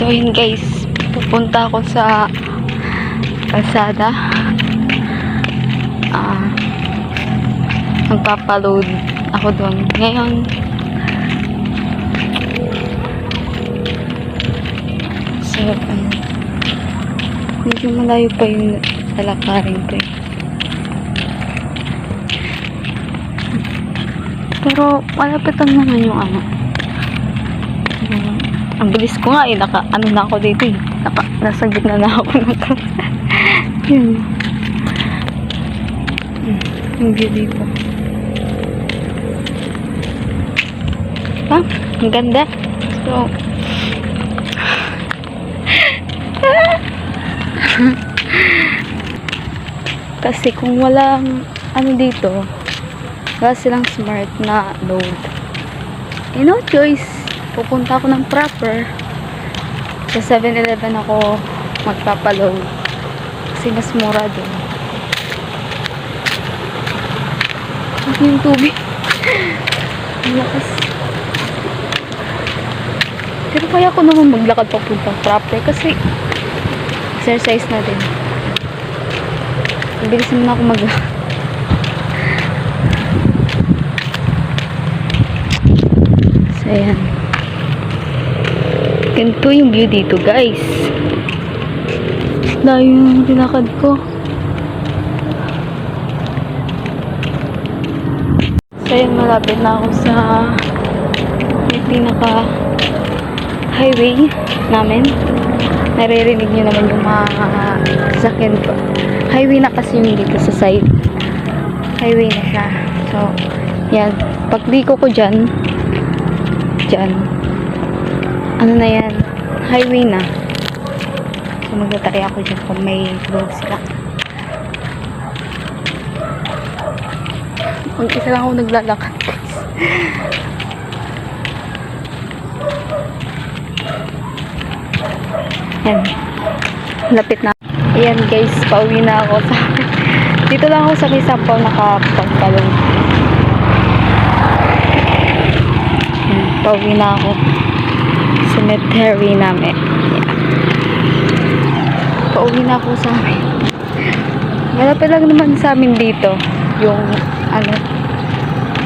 So yun guys, pupunta ako sa kalsada. Ah, magpapaload ako doon. Ngayon, so, ano, medyo malayo pa yung lalakarin ko eh. Pero, malapit lang naman yung ano. Ang bilis ko nga eh, naka, ano na ako dito eh. Naka, nasa gitna na ako ng kalsada. Yun. Hmm, Yung view dito. Ah, ang ganda. So, kasi kung walang ano dito, wala silang smart na load. Eh, no choice. Pupunta ako ng proper. Sa 7-Eleven ako magpapaload. Kasi mas mura doon. Yung tubig? Lakas. Pero kaya ko naman maglakad papuntang proper kasi exercise na din. Bilis naman ako maglakad. So, ayan. Ganito yung view dito, guys. Layo yung tinakad ko. So, malapit na ako sa pinaka highway namin. Naririnig nyo naman yung mga sasakyan ko. Highway na kasi yung dito sa side. Highway na siya. So, yan. Pag di ko ko dyan, dyan, ano na yan, highway na. So, magtatry ako dyan kung may road sila. Mag-isa lang ako naglalakad, guys. Yan. Lapit na. Ayan, guys, pauwi na ako sa... Dito lang ako sa may sampaw nakapagpalong. Yan, pauwi na ako. Cemetery namin. Yan. Pauwi na ako sa amin. Malapit lang naman sa amin dito. Yung, ano,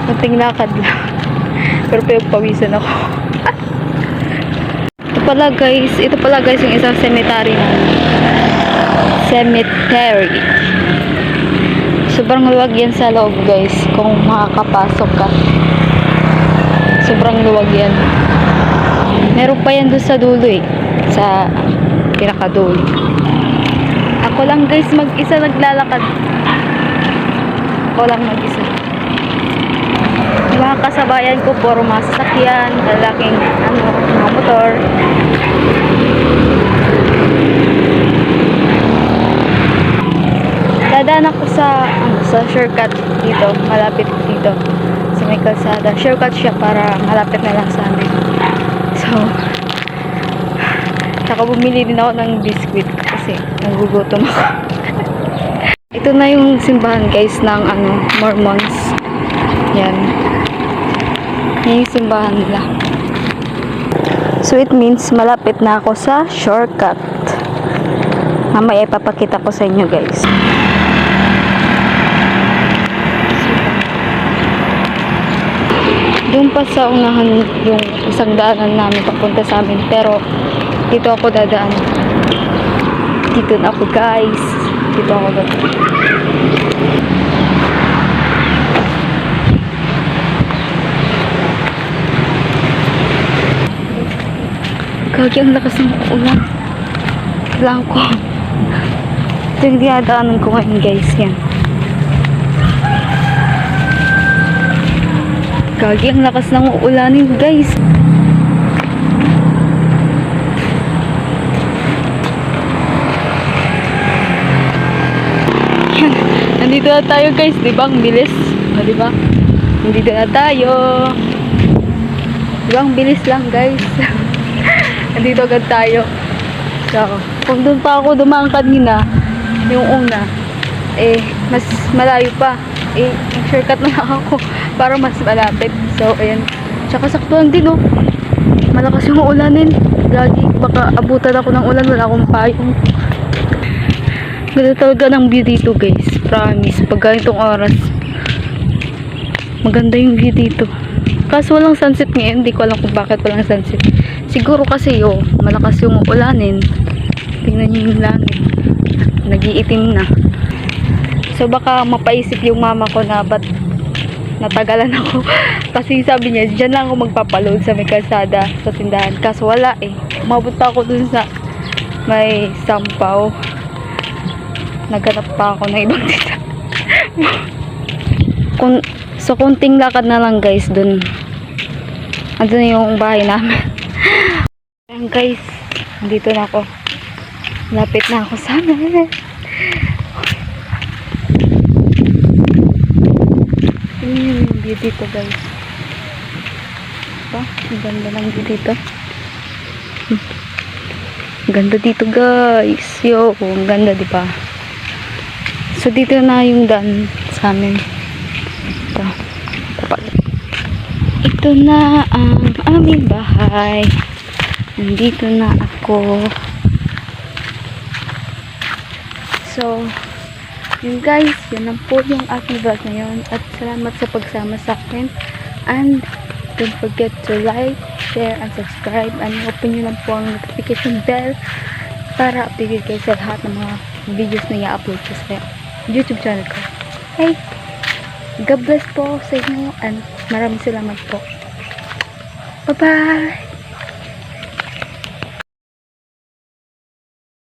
kunting lakad lang. Pero pinagpawisan ako. ito pala guys, ito pala guys yung isang cemetery na. Cemetery. Sobrang luwag yan sa loob guys kung makakapasok ka. Sobrang luwag yan. Meron pa yan doon sa dulo eh. Sa pinakadulo. Ako lang guys mag-isa naglalakad. Ako lang mag-isa. Mga kasabayan ko, puro mga sasakyan, lalaking ano, mga motor. Dadaan ako sa, ano, sa shortcut dito, malapit dito. Sa may kalsada. Shortcut siya para malapit na lang sa amin. So, Tsaka bumili din ako ng biscuit kasi nagugutom ako. Ito na yung simbahan guys ng ano, Mormons. Yan. Yan yung simbahan nila. So it means malapit na ako sa shortcut. Mamaya ipapakita ko sa inyo guys. Doon pa sa unahan yung isang daanan namin papunta sa amin. Pero dito ako dadaan. Dito na ako guys. Dito ako dadaan. Gagi, ang lakas ng ulan. Kailangan ko. Ito yung dinadaanan ko ngayon guys. Yan. Gagi, ang lakas ng ulanin guys. Nandito na tayo guys, di ba? Ang bilis. O, di ba? Nandito na tayo. Di ba? Ang bilis lang guys. Nandito agad tayo. So, kung doon pa ako dumaan kanina, yung una, eh, mas malayo pa. Eh, shortcut na lang ako para mas malapit. So, ayan. Tsaka sakto lang din, oh. Malakas yung ulanin. lagi baka abutan ako ng ulan, wala akong payong. Ganda talaga ng view dito guys, promise. Pag ganitong oras, maganda yung view dito. Kaso walang sunset ngayon, hindi ko alam kung bakit walang sunset. Siguro kasi oh, malakas yung ulanin. Tingnan niyo yung langit. Nagiitim na. So baka mapaisip yung mama ko na ba't natagalan ako. Kasi sabi niya, dyan lang ako magpapaload sa may kalsada sa tindahan. Kaso wala eh. Umabot pa ako dun sa may sampaw. Naghanap pa ako ng ibang tindahan. Kung, so kunting lakad na lang guys dun. Andun yung bahay namin. Ayan guys, dito na ako. Lapit na ako sa amin. Tingnan yung view dito guys. Ang ganda ng view dito. Hmm. Ganda dito guys. Yo, ang ganda di ba? So dito na yung daan sa amin. Ito. Ito na ang aming bahay. Nandito na ako. So, yun guys, yun lang po yung aking vlog ngayon. At salamat sa pagsama sa akin. And don't forget to like, share, and subscribe. And open nyo lang po ang notification bell para updated kayo sa lahat ng mga videos na i-upload ko sa YouTube channel ko. Hey! God bless po sa inyo and maraming salamat po. Bye-bye!